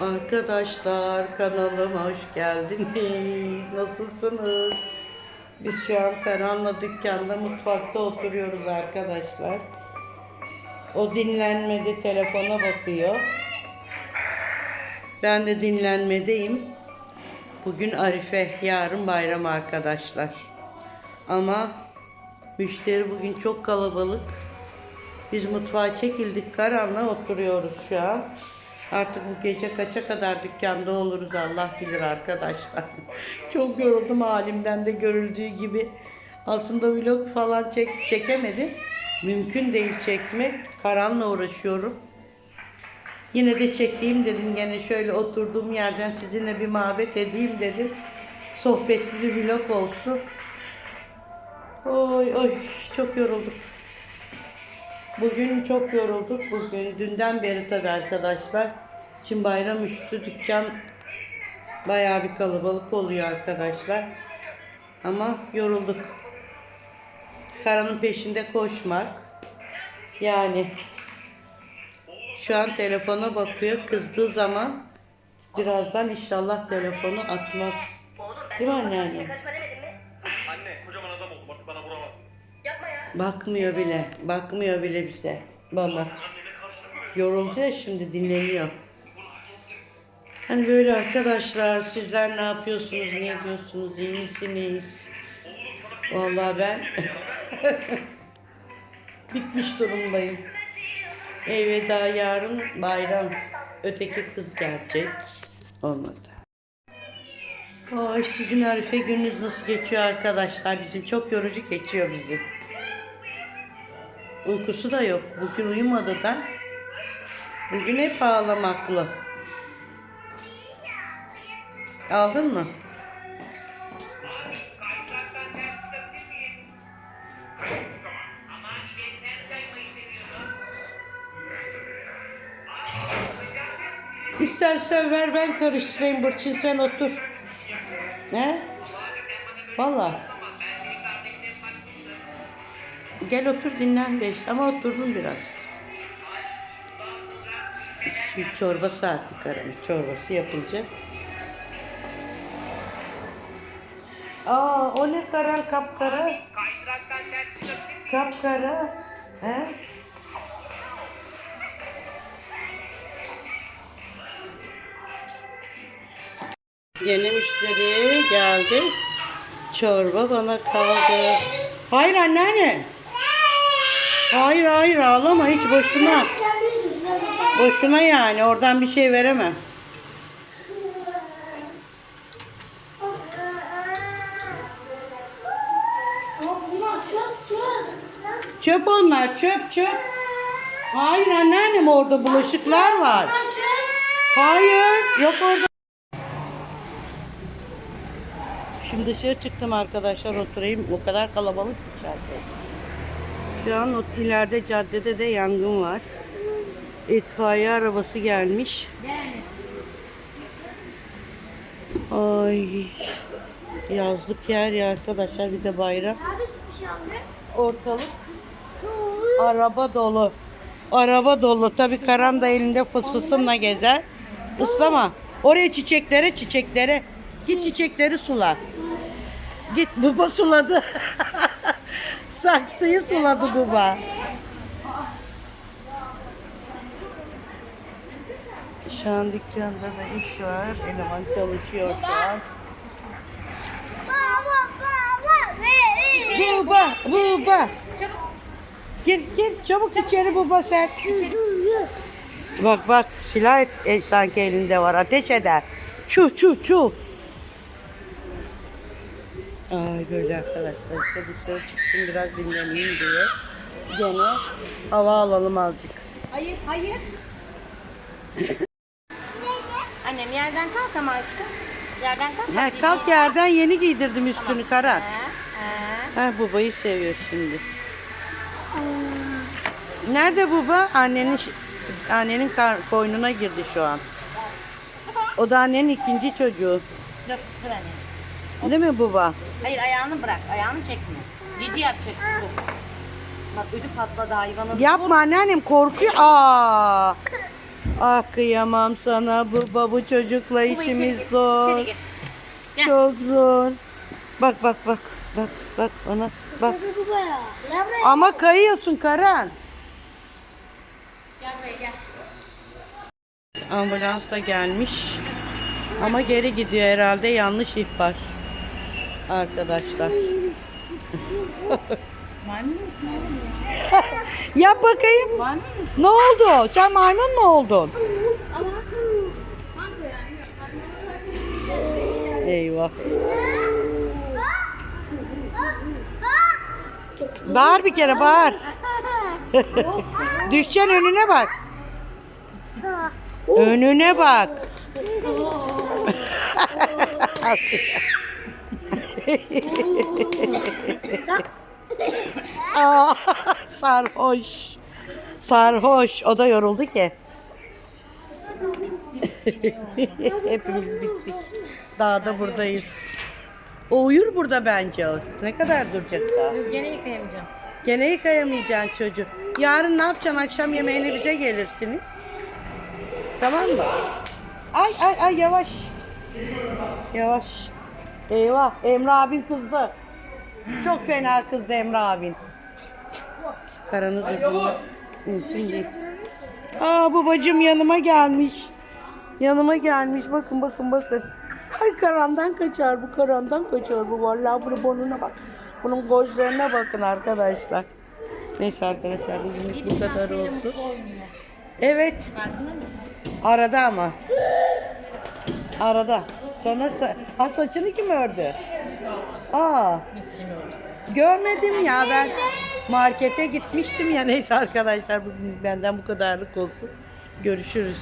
Arkadaşlar kanalıma hoş geldiniz. Nasılsınız? Biz şu an Karan'la dükkanda mutfakta oturuyoruz arkadaşlar. O dinlenmede telefona bakıyor. Ben de dinlenmedeyim. Bugün Arife, yarın bayram arkadaşlar. Ama müşteri bugün çok kalabalık. Biz mutfağa çekildik. Karan'la oturuyoruz şu an. Artık bu gece kaça kadar dükkanda oluruz Allah bilir arkadaşlar. Çok yoruldum halimden de görüldüğü gibi. Aslında vlog falan çek çekemedim. Mümkün değil çekmek. Karan'la uğraşıyorum. Yine de çekeyim dedim. Gene şöyle oturduğum yerden sizinle bir muhabbet edeyim dedim. Sohbetli bir vlog olsun. Oy oy çok yorulduk. Bugün çok yorulduk. Bugün dünden beri tabii arkadaşlar. Şimdi bayram üstü dükkan bayağı bir kalabalık oluyor arkadaşlar. Ama yorulduk. Karanın peşinde koşmak. Yani şu an telefona bakıyor. Kızdığı zaman birazdan inşallah telefonu atmaz. Değil mi anneanne? Bakmıyor bile. Bakmıyor bile bize. Karşı Yoruldu ya şimdi dinleniyor. Hani böyle arkadaşlar sizler ne yapıyorsunuz, ne ediyorsunuz, iyi misiniz? Vallahi ben bitmiş durumdayım. Elveda yarın bayram. Öteki kız gelecek. Olmadı. Ay sizin Arife gününüz nasıl geçiyor arkadaşlar? Bizim çok yorucu geçiyor bizim. Uykusu da yok. Bugün uyumadı da. Bugün hep ağlamaklı. Aldın mı? İstersen ver ben karıştırayım Burçin sen otur. He? Valla. Gel otur dinlen beş ama oturdum biraz. Şimdi çorba saati karanı çorbası yapılacak. Aa o ne karan kapkara? Kapkara. He? Yeni müşteri geldi. Çorba bana kaldı. Hayır anneanne. Hayır hayır ağlama hiç boşuna. Boşuna yani oradan bir şey veremem. Çöp onlar çöp çöp. Hayır anneannem orada bulaşıklar var. Hayır yok orada. Şimdi dışarı çıktım arkadaşlar oturayım. O kadar kalabalık içeride. Şu an o ileride caddede de yangın var. İtfaiye arabası gelmiş. Ay yazlık yer ya arkadaşlar bir de bayram. Ortalık araba dolu. Araba dolu. Tabii Karan da elinde fısfısınla gezer. Islama. Oraya çiçeklere çiçeklere. Git çiçekleri sula. Git baba suladı. Saksıyı suladı baba. Şu an dükkanda da iş var. Eleman çalışıyor şu an. Baba, baba. Gir, gir. Çabuk içeri baba sen. Bak bak silah et, sanki elinde var. Ateş eder. Çu çu çu. Ay böyle arkadaşlar işte dışarı çıktım biraz dinleneyim diye. Gene hava alalım azıcık. Hayır, hayır. Annem yerden kalk ama aşkım. Yerden kalk. Ha, kalk yerden yeni giydirdim üstünü Karan. He, he. Ha babayı seviyor şimdi. Nerede baba? Annenin annenin koynuna girdi şu an. O da annenin ikinci çocuğu. Dur, dur anne. Değil mi baba? Hayır ayağını bırak. Ayağını çekme. Cici yapacaksın. Dur. Bak ödü patladı hayvanın. Yapma anneannem korkuyor. Aa. Ah kıyamam sana bu bu çocukla Baba içeri işimiz gir, zor. içeri gir. Gel. Çok zor. Bak bak bak. Bak bak ona. Bak. Ama kayıyorsun Karan. Gel buraya gel. Ambulans da gelmiş. Ama geri gidiyor herhalde yanlış ihbar. Arkadaşlar. Yap bakayım. Ne oldu? Sen maymun mu oldun? Eyvah. Bağır bir kere bağır. Düşeceksin önüne bak. Önüne bak. Aa, sarhoş. Sarhoş. O da yoruldu ki. Hepimiz bittik. Dağda buradayız. O uyur burada bence o. Ne kadar duracak daha? Gene yıkayamayacağım. Gene yıkayamayacaksın çocuğu. Yarın ne yapacaksın? Akşam yemeğine bize gelirsiniz. Tamam mı? Ay ay ay yavaş. Yavaş. Eyvah Emre abin kızdı. Çok fena kızdı Emre abin. Karanı durdurma. Mümkün değil. Aa babacığım yanıma gelmiş. Yanıma gelmiş. Bakın bakın bakın. Ay karandan kaçar bu karandan kaçar bu. Vallahi bunu burnuna bak. Bunun gözlerine bakın arkadaşlar. Neyse arkadaşlar bugün bu kadar olsun. Evet. Arada ama. Arada. Sonra sa- ha, saçını kim ördü? Aa. Görmedim ya ben markete gitmiştim ya neyse arkadaşlar bugün benden bu kadarlık olsun. Görüşürüz.